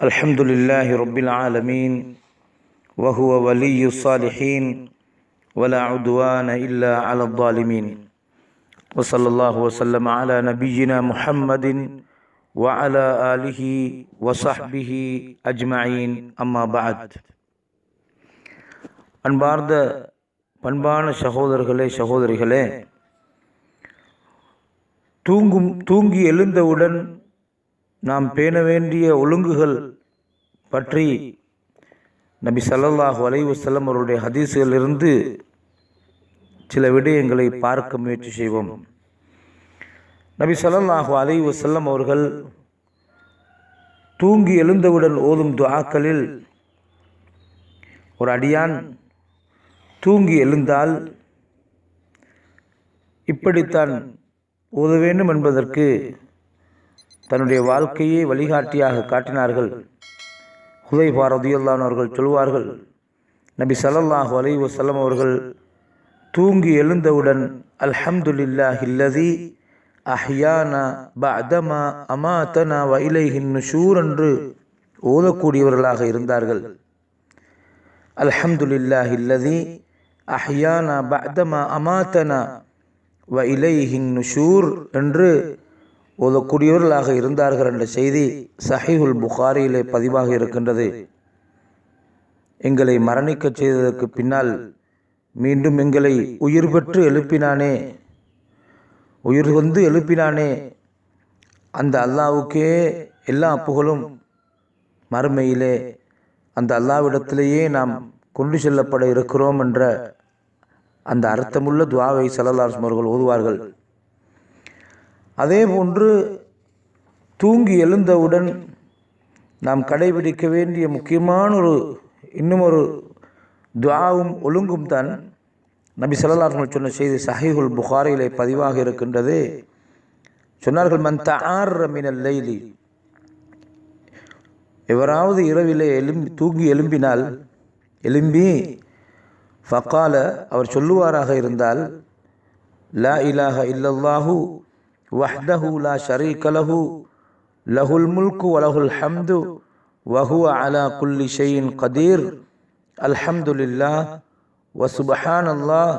الحمد لله رب العالمين وهو ولي الصالحين ولا عدوان إلا على الظالمين وصلى الله وسلم على نبينا محمد وعلى آله وصحبه أجمعين أما بعد அன்பார்ந்த பண்பான சகோதரர்களே சகோதரிகளே தூங்கும் தூங்கி எழுந்தவுடன் நாம் பேண வேண்டிய ஒழுங்குகள் பற்றி நபி ஸல்லல்லாஹு அலைஹி அவருடைய ஹதீஸுகளிலிருந்து சில விடயங்களை பார்க்க முயற்சி செய்வோம். நபி சல்லாஹு அலைவு வஸல்லம் அவர்கள் தூங்கி எழுந்தவுடன் ஓதும் துவாக்களில் ஒரு அடியான் தூங்கி எழுந்தால் இப்படித்தான் ஓத வேண்டும் என்பதற்கு தன்னுடைய வாழ்க்கையை வழிகாட்டியாக காட்டினார்கள். ஹுதை பாரதியுல்லான் அவர்கள் சொல்வார்கள் நபி ஸல்லல்லாஹு அலி வசல்லம் அவர்கள் தூங்கி எழுந்தவுடன் அல்ஹம்துலில்லாஹி இல்லதி அஹ்யானா பதமா அமாதனா வ இலைஹின் ஷூர் என்று ஓதக்கூடியவர்களாக இருந்தார்கள். அல்ஹம்துலில்லாஹி இல்லதி அஹ்யானா பதமா அமாதனா வ இலைஹின் நுஷூர் என்று ஓதக்கூடியவர்களாக இருந்தார்கள் என்ற செய்தி சஹீஹுல் புகாரியிலே பதிவாக இருக்கின்றது. எங்களை மரணிக்கச் செய்ததற்கு பின்னால் மீண்டும் எங்களை உயிர் பெற்று எழுப்பினானே உயிர் வந்து எழுப்பினானே. அந்த அல்லாவுக்கே எல்லா புகழும் மறுமையிலே அந்த அல்லாவிடத்திலேயே நாம் கொண்டு செல்லப்பட இருக்கிறோம் என்ற அந்த அர்த்தமுள்ள துவாவை சலல்லாஸ் அவர்கள் ஓதுவார்கள். அதே போன்று தூங்கி எழுந்தவுடன் நாம் கடைபிடிக்க வேண்டிய முக்கியமான ஒரு இன்னும் ஒரு துவாவும் ஒழுங்கும் தான் நபி சொல்லலார்கள் சொன்ன செய்தி சஹீஹுல் புகாரிலே பதிவாக இருக்கின்றது. சொன்னார்கள் மந்த ஆர் மினல் லைலி. எவராவது இரவிலே எலும்பி தூங்கி எழும்பினால் எலும்பி. ஃபக்கால அவர் சொல்லுவாராக இருந்தால் லா இலாஹ இல்லல்லாஹு. وحده لا شريك له له الملك وله الحمد وهو على كل شيء قدير الحمد لله وسبحان الله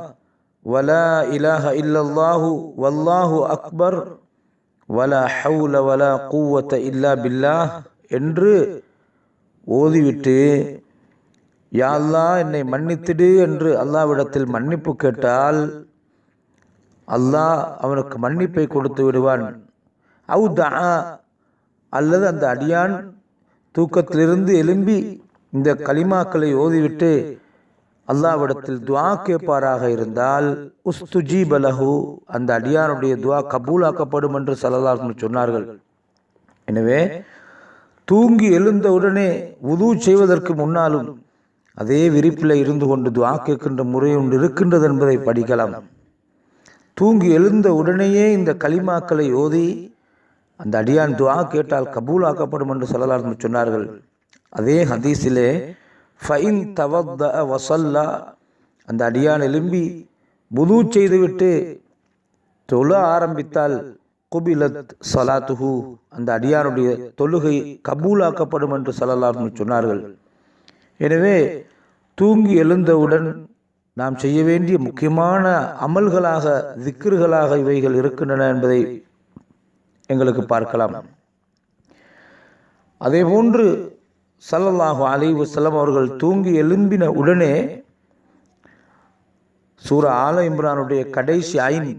ولا إله إلا الله والله أكبر ولا حول ولا قوة إلا بالله என்று ஓதிவிட்டு யா அல்லாஹ் என்னை மன்னித்திடு என்று அல்லாவிடத்தில் மன்னிப்பு கேட்டால் அல்லாஹ் அவனுக்கு மன்னிப்பை கொடுத்து விடுவான். அவு தா அல்லது அந்த அடியான் தூக்கத்திலிருந்து எழும்பி இந்த களிமாக்களை ஓதிவிட்டு அல்லாவிடத்தில் துவா கேட்பாராக இருந்தால் உஸ்துஜி பலஹு அந்த அடியானுடைய துவா கபூலாக்கப்படும் என்று சலலாசன் சொன்னார்கள். எனவே தூங்கி எழுந்தவுடனே உது செய்வதற்கு முன்னாலும் அதே விரிப்பில் இருந்து கொண்டு துவா கேட்கின்ற முறை ஒன்று இருக்கின்றது என்பதை படிக்கலாம். தூங்கி எழுந்த உடனேயே இந்த களிமாக்களை ஓதி அந்த அடியான் துவா கேட்டால் கபூலாக்கப்படும் என்று சொல்லலாம் சொன்னார்கள். அதே ஹதீஸிலே ஃபைன் தவத்த வசல்லா அந்த அடியான் எழும்பி புது செய்துவிட்டு தொழ ஆரம்பித்தால் குபிலத் சலாத்துஹு அந்த அடியானுடைய தொழுகை கபூலாக்கப்படும் என்று சொல்லலாம் சொன்னார்கள். எனவே தூங்கி எழுந்தவுடன் நாம் செய்ய வேண்டிய முக்கியமான அமல்களாக திக்ருகளாக இவைகள் இருக்கின்றன என்பதை எங்களுக்கு பார்க்கலாம். அதே போன்று சல்லல்லாஹு அலி செல்லம் அவர்கள் தூங்கி எழும்பின உடனே சூர ஆல இம்ரானுடைய கடைசி ஐன்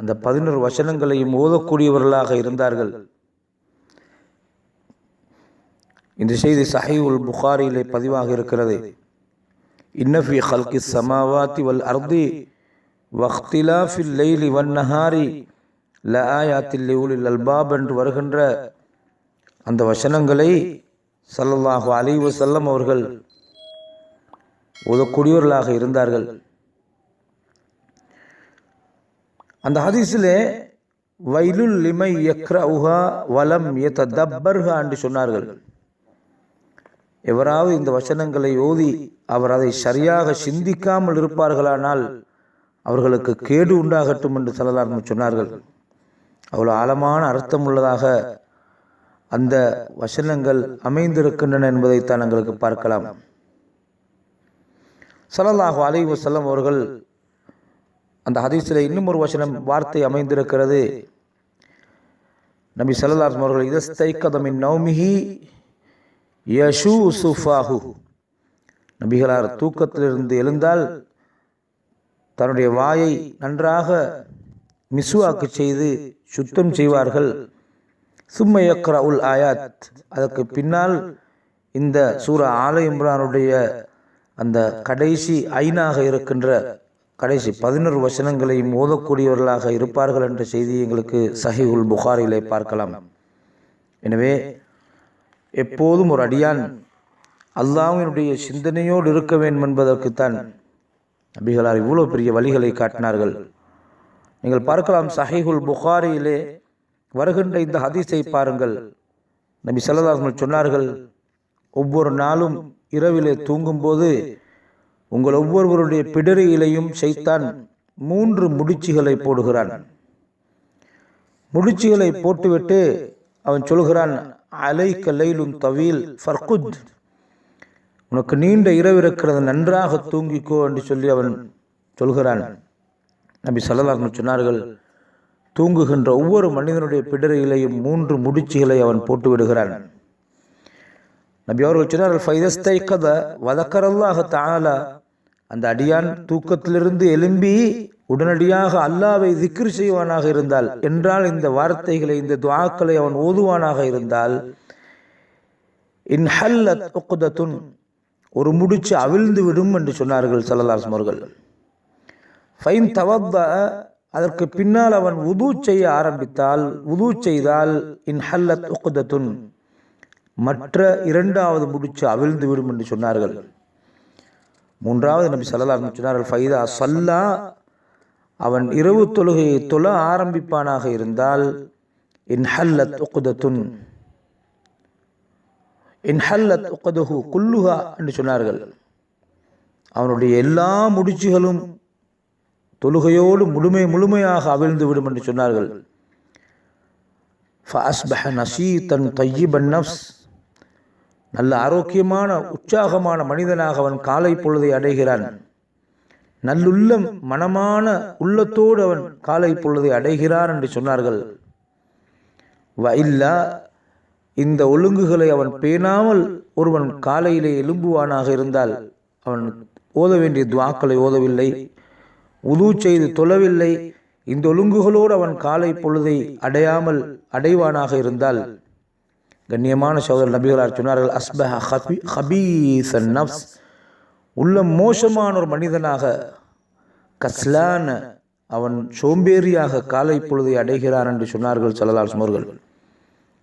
அந்த பதினோரு வசனங்களையும் ஓதக்கூடியவர்களாக இருந்தார்கள். இந்த செய்தி சஹீவுல் புகாரியிலே பதிவாக இருக்கிறது. இன்னஃபி ஹல்கி சமாவாத்தி வல் அர்தி வக்திலாஃபில் லெய்லி வன் நஹாரி ல ஆயாத்தில் உலில் அல்பாப் என்று வருகின்ற அந்த வசனங்களை சல்லல்லாஹு அலி வசல்லம் அவர்கள் உதக்கூடியவர்களாக இருந்தார்கள் அந்த ஹதீஸிலே வைலுல் லிமை யக்ரஹா வலம் எத்த தப்பர்ஹா என்று சொன்னார்கள் எவராவது இந்த வசனங்களை ஓதி அவர் அதை சரியாக சிந்திக்காமல் இருப்பார்களானால் அவர்களுக்கு கேடு உண்டாகட்டும் என்று சொல்லலாம் சொன்னார்கள். அவ்வளோ ஆழமான அர்த்தம் உள்ளதாக அந்த வசனங்கள் அமைந்திருக்கின்றன என்பதைத்தான் எங்களுக்கு பார்க்கலாம். ஸல்லல்லாஹு அலைஹி வஸல்லம் அவர்கள் அந்த ஹதீஸில் இன்னும் ஒரு வசனம் வார்த்தை அமைந்திருக்கிறது. நபி ஸல்லல்லாஹு அவர்கள் இதஸ்தை கதமின் நௌமிஹி யஷூ சுஃபாஹு நபிகளார் தூக்கத்திலிருந்து எழுந்தால் தன்னுடைய வாயை நன்றாக மிசுவாக்கு செய்து சுத்தம் செய்வார்கள். சும்மயக்ர உல் ஆயாத். அதற்கு பின்னால் இந்த சூரா ஆல இம்ரானுடைய அந்த கடைசி ஐனாக இருக்கின்ற கடைசி பதினொரு வசனங்களையும் ஓதக்கூடியவர்களாக இருப்பார்கள் என்ற செய்தி எங்களுக்கு சஹிகுல் புகாரிலே பார்க்கலாம். எனவே எப்போதும் ஒரு அடியான். அல்லாஹ்வினுடைய சிந்தனையோடு இருக்க வேண்டும் என்பதற்குத்தான் நபிகளார் இவ்வளோ பெரிய வழிகளை காட்டினார்கள். நீங்கள் பார்க்கலாம் சஹீஹுல் புகாரியிலே வருகின்ற இந்த ஹதீஸை பாருங்கள். நபி ஸல்லல்லாஹு சொன்னார்கள் ஒவ்வொரு நாளும் இரவிலே தூங்கும்போது உங்கள் ஒவ்வொருவருடைய பிடரியிலையும் செய்தான் மூன்று முடிச்சுகளை போடுகிறான். முடிச்சுகளை போட்டுவிட்டு அவன் சொல்கிறான் அலைக்க லைலுன் தவீல் ஃபர்குத். உனக்கு நீண்ட இரவு இருக்கிறது நன்றாக தூங்கிக்கோ என்று சொல்லி அவன் சொல்கிறான். நபி ஸல்லல்லாஹு சொன்னார்கள் தூங்குகின்ற ஒவ்வொரு மனிதனுடைய பிடரியிலையும் மூன்று முடிச்சுகளை அவன் போட்டு விடுகிறான். நபி அவர்கள் சொன்னார்கள் ஃபைதஸ்தை கத வதக்கரல்லாக தாலா அந்த அடியான் தூக்கத்திலிருந்து எழும்பி உடனடியாக அல்லாவை திக்ரு செய்வானாக இருந்தால் என்றால் இந்த வார்த்தைகளை இந்த துவாக்களை அவன் ஓதுவானாக இருந்தால் இன் உக்குதத்துன் ஒரு முடிச்சு அவிழ்ந்து விடும் என்று சொன்னார்கள் சல்லல்லாஸ் அவர்கள். ஃபைன் தவப்ப அதற்கு பின்னால் அவன் உது செய்ய ஆரம்பித்தால் உது செய்தால் இன் ஹல்லத் உக்குதத்துன் மற்ற இரண்டாவது முடிச்சு அவிழ்ந்து விடும் என்று சொன்னார்கள். மூன்றாவது நபி சல்லா சொன்னார்கள் ஃபைதா சல்லா அவன் இரவு தொழுகையை தொழ ஆரம்பிப்பானாக இருந்தால் இன்ஹல்லத் உக்குதத்துன் இன்ஹல்லத் உக்கதுஹு குல்லுஹா என்று சொன்னார்கள். அவனுடைய எல்லா முடிச்சுகளும் தொழுகையோடு முழுமை முழுமையாக அவிழ்ந்து விடும் என்று சொன்னார்கள். ஃபஅஸ்பஹ நசீதன் தையிபன் நஃப்ஸ் நல்ல ஆரோக்கியமான உற்சாகமான மனிதனாக அவன் காலை பொழுதை அடைகிறான். நல்லுள்ளம் மனமான உள்ளத்தோடு அவன் காலை பொழுதை அடைகிறார் என்று சொன்னார்கள். வ இல்லா இந்த ஒழுங்குகளை அவன் பேணாமல் ஒருவன் காலையிலே எலும்புவானாக இருந்தால் அவன் ஓத வேண்டிய துவாக்களை ஓதவில்லை உது செய்து தொழவில்லை இந்த ஒழுங்குகளோடு அவன் காலை பொழுதை அடையாமல் அடைவானாக இருந்தால். கண்ணியமான சகோதரர் நபிகளார் சொன்னார்கள் அஸ்பஹ ஹபி ஹபீசன் நப்ஸ் உள்ள மோசமான ஒரு மனிதனாக கஸ்லான அவன் சோம்பேறியாக காலை பொழுதை அடைகிறான் என்று சொன்னார்கள் சல்லலால் சுமர்கள்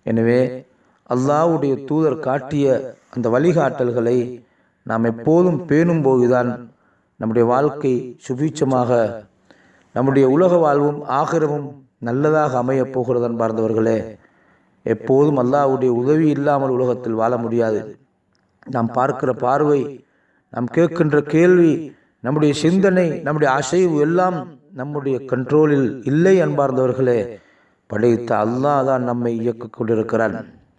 எனவே அல்லாவுடைய தூதர் காட்டிய அந்த வழிகாட்டல்களை நாம் எப்போதும் பேணும் போதுதான் நம்முடைய வாழ்க்கை சுபீட்சமாக நம்முடைய உலக வாழ்வும் ஆகிரமும் நல்லதாக அமையப் போகிறது அன்பார்ந்தவர்களே. எப்போதும் அல்லாஹ்வுடைய உதவி இல்லாமல் உலகத்தில் வாழ முடியாது. நாம் பார்க்கிற பார்வை நாம் கேட்கின்ற கேள்வி நம்முடைய சிந்தனை நம்முடைய அசைவு எல்லாம் நம்முடைய கண்ட்ரோலில் இல்லை அன்பார்ந்தவர்களே படைத்த அல்லாஹ் தான் நம்மை இயக்கிக் கொண்டிருக்கிறான்.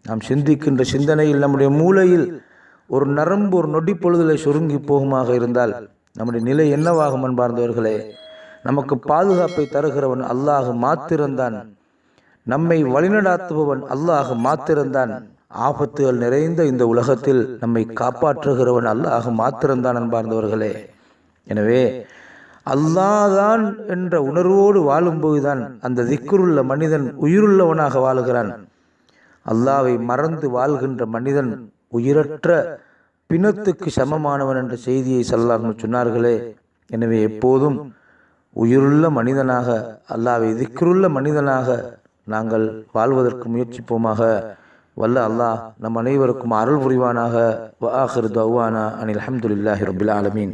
நாம் சிந்திக்கின்ற சிந்தனையில் நம்முடைய மூளையில் ஒரு நரம்பு ஒரு நொடி பொழுதிலே சுருங்கி போகுமாக இருந்தால் நம்முடைய நிலை என்னவாகும் அன்பார்ந்தவர்களே நமக்கு பாதுகாப்பை தருகிறவன் அல்லாஹ் மாத்திரம்தான். நம்மை வழிநடாத்துபவன் அல்லாஹ் மாத்திரம்தான். ஆபத்துகள் நிறைந்த இந்த உலகத்தில் நம்மை காப்பாற்றுகிறவன் அல்லாஹ் மாத்திரம்தான் அன்பார்ந்தவர்களே. எனவே அல்லாதான் என்ற உணர்வோடு வாழும்போதுதான் அந்த திக்குருள்ள மனிதன் உயிருள்ளவனாக வாழுகிறான். அல்லாவை மறந்து வாழ்கின்ற மனிதன் உயிரற்ற பிணத்துக்கு சமமானவன் என்ற செய்தியை சொல்லலாம் சொன்னார்களே. எனவே எப்போதும் உயிருள்ள மனிதனாக அல்லாவை திக்குருள்ள மனிதனாக நாங்கள் வாழ்வதற்கு முயற்சிப்போமாக. வல்ல அல்லாஹ் நம் அனைவருக்கும் அருள் புரிவானாக. வ ஆஹிர் தௌவானா. அனில் அஹமதுல்லாஹி ரபுல் ஆலமீன்.